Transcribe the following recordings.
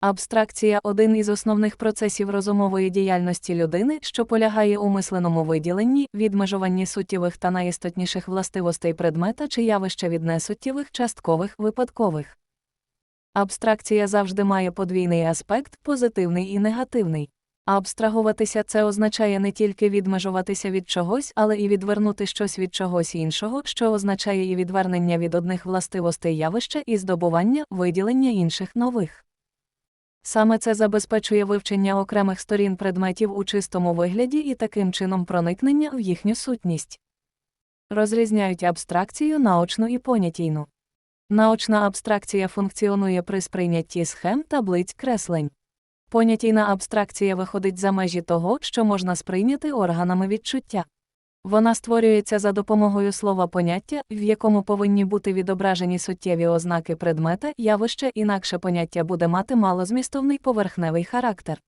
Абстракція один із основних процесів розумової діяльності людини, що полягає у мисленому виділенні, відмежуванні суттєвих та найістотніших властивостей предмета чи явища від несуттєвих, часткових, випадкових. Абстракція завжди має подвійний аспект позитивний і негативний. Абстрагуватися це означає не тільки відмежуватися від чогось, але і відвернути щось від чогось іншого, що означає і відвернення від одних властивостей явища і здобування виділення інших нових. Саме це забезпечує вивчення окремих сторін предметів у чистому вигляді і таким чином проникнення в їхню сутність. Розрізняють абстракцію наочну і понятійну. Наочна абстракція функціонує при сприйнятті схем таблиць креслень. Понятійна абстракція виходить за межі того, що можна сприйняти органами відчуття. Вона створюється за допомогою слова поняття, в якому повинні бути відображені суттєві ознаки предмета, явища, інакше поняття буде мати малозмістовний поверхневий характер.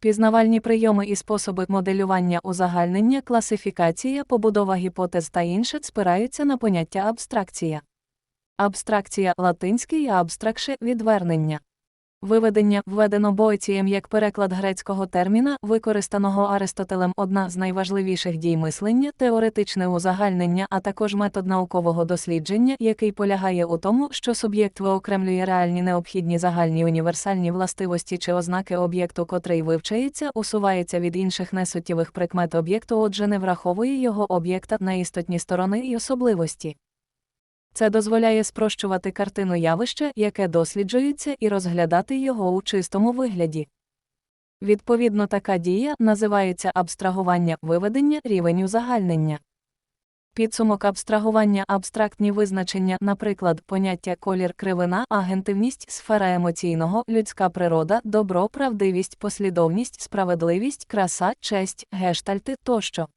Пізнавальні прийоми і способи моделювання узагальнення, класифікація, побудова гіпотез та інше спираються на поняття абстракція. Абстракція латинський абстракше відвернення. Виведення введено Бойцієм як переклад грецького терміна, використаного Аристотелем одна з найважливіших дій мислення, теоретичне узагальнення, а також метод наукового дослідження, який полягає у тому, що суб'єкт виокремлює реальні необхідні загальні універсальні властивості чи ознаки об'єкту, котрий вивчається, усувається від інших несуттєвих прикмет об'єкту, отже, не враховує його об'єкта на істотні сторони і особливості. Це дозволяє спрощувати картину явища, яке досліджується, і розглядати його у чистому вигляді. Відповідно, така дія називається абстрагування виведення рівень узагальнення. Підсумок абстрагування абстрактні визначення, наприклад, поняття колір кривина, агентивність, сфера емоційного, людська природа, добро, правдивість, послідовність, справедливість, краса, честь, гештальти тощо.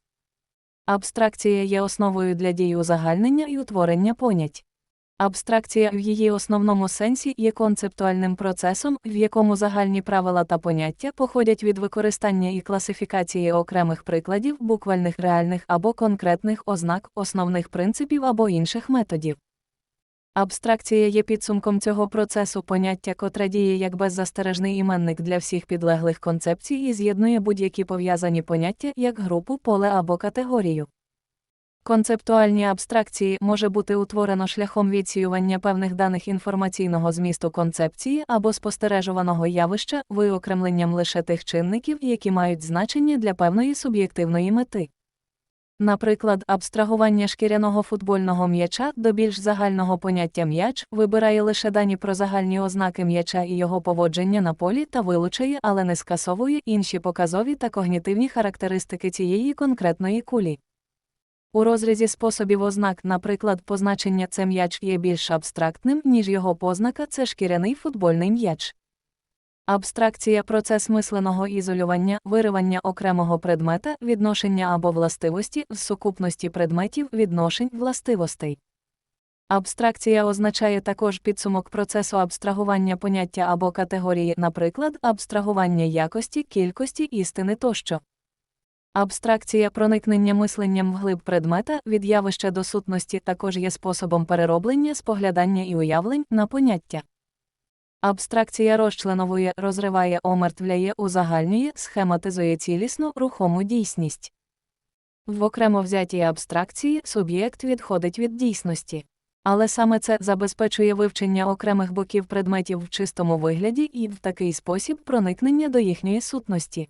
Абстракція є основою для дії узагальнення і утворення понять. Абстракція в її основному сенсі є концептуальним процесом, в якому загальні правила та поняття походять від використання і класифікації окремих прикладів, буквальних реальних або конкретних ознак, основних принципів або інших методів. Абстракція є підсумком цього процесу поняття, котре діє як беззастережний іменник для всіх підлеглих концепцій і з'єднує будь-які пов'язані поняття як групу, поле або категорію. Концептуальні абстракції може бути утворено шляхом відсіювання певних даних інформаційного змісту концепції або спостережуваного явища, виокремленням лише тих чинників, які мають значення для певної суб'єктивної мети. Наприклад, абстрагування шкіряного футбольного м'яча до більш загального поняття м'яч вибирає лише дані про загальні ознаки м'яча і його поводження на полі та вилучає, але не скасовує інші показові та когнітивні характеристики цієї конкретної кулі. У розрізі способів ознак, наприклад, позначення це м'яч є більш абстрактним, ніж його познака це шкіряний футбольний м'яч. Абстракція процес мисленого ізолювання, виривання окремого предмета, відношення або властивості в сукупності предметів відношень властивостей. Абстракція означає також підсумок процесу абстрагування поняття або категорії, наприклад, абстрагування якості, кількості істини тощо. Абстракція проникнення мисленням вглиб предмета від явища до сутності також є способом перероблення, споглядання і уявлень на поняття. Абстракція розчленовує, розриває, омертвляє, узагальнює, схематизує цілісну рухому дійсність. В окремо взятій абстракції суб'єкт відходить від дійсності. Але саме це забезпечує вивчення окремих боків предметів в чистому вигляді і в такий спосіб проникнення до їхньої сутності.